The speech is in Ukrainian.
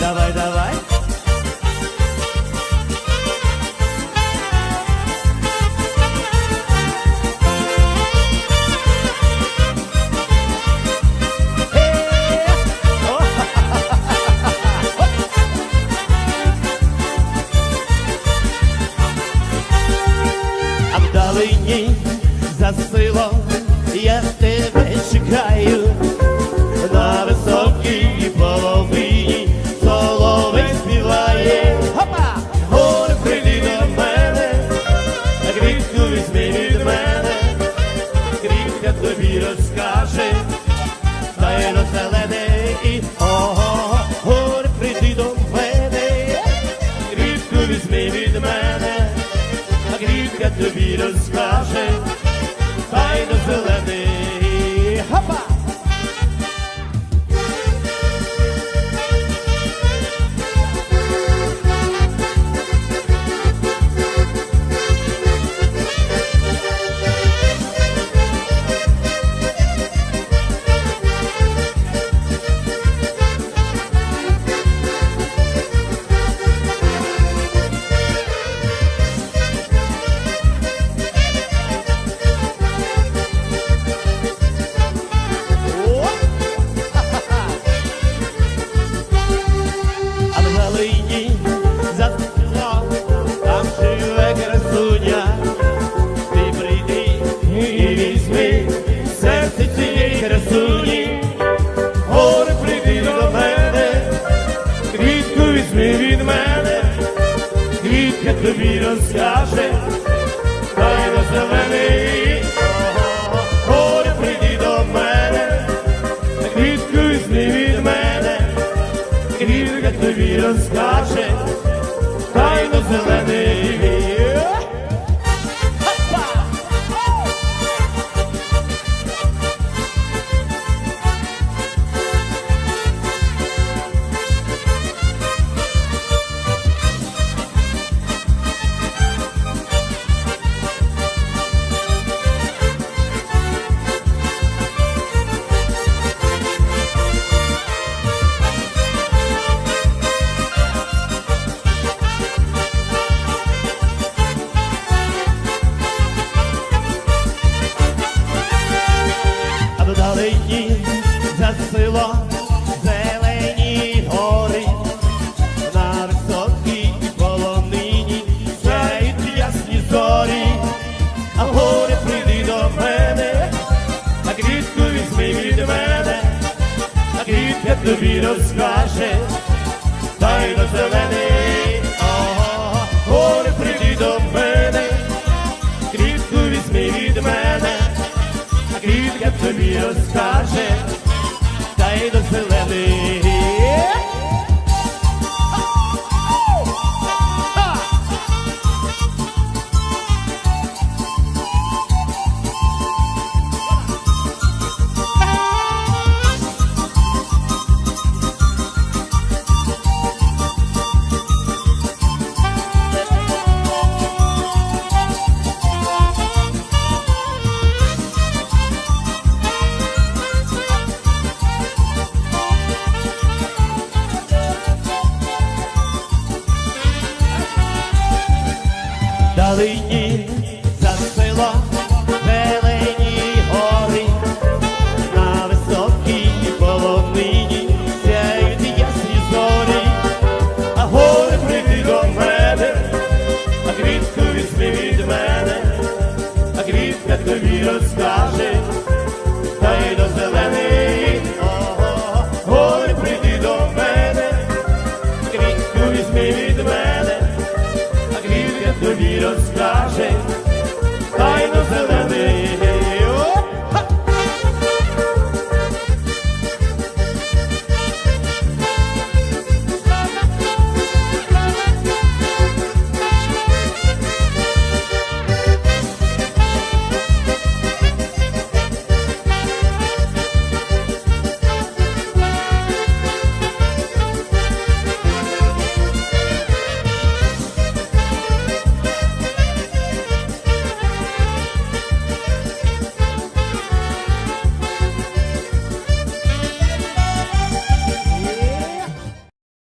Давай, давай. Квітка тобі розкаже, тобі розкаже, тайно зелений. Горе прийди до мене, квітку візьми від мене. Квітка тобі розкаже, тайно зелений. А за село зелені гори, на високій полонині сяють ясні зорі, а в гори прийди до мене, а квітку візьми від мене, а квітка тобі розкаже, тайно зелений, ого, гори прийди до мене, квітку візьми від мене тобі розкаже, та й до зелений. Далині за селом Just.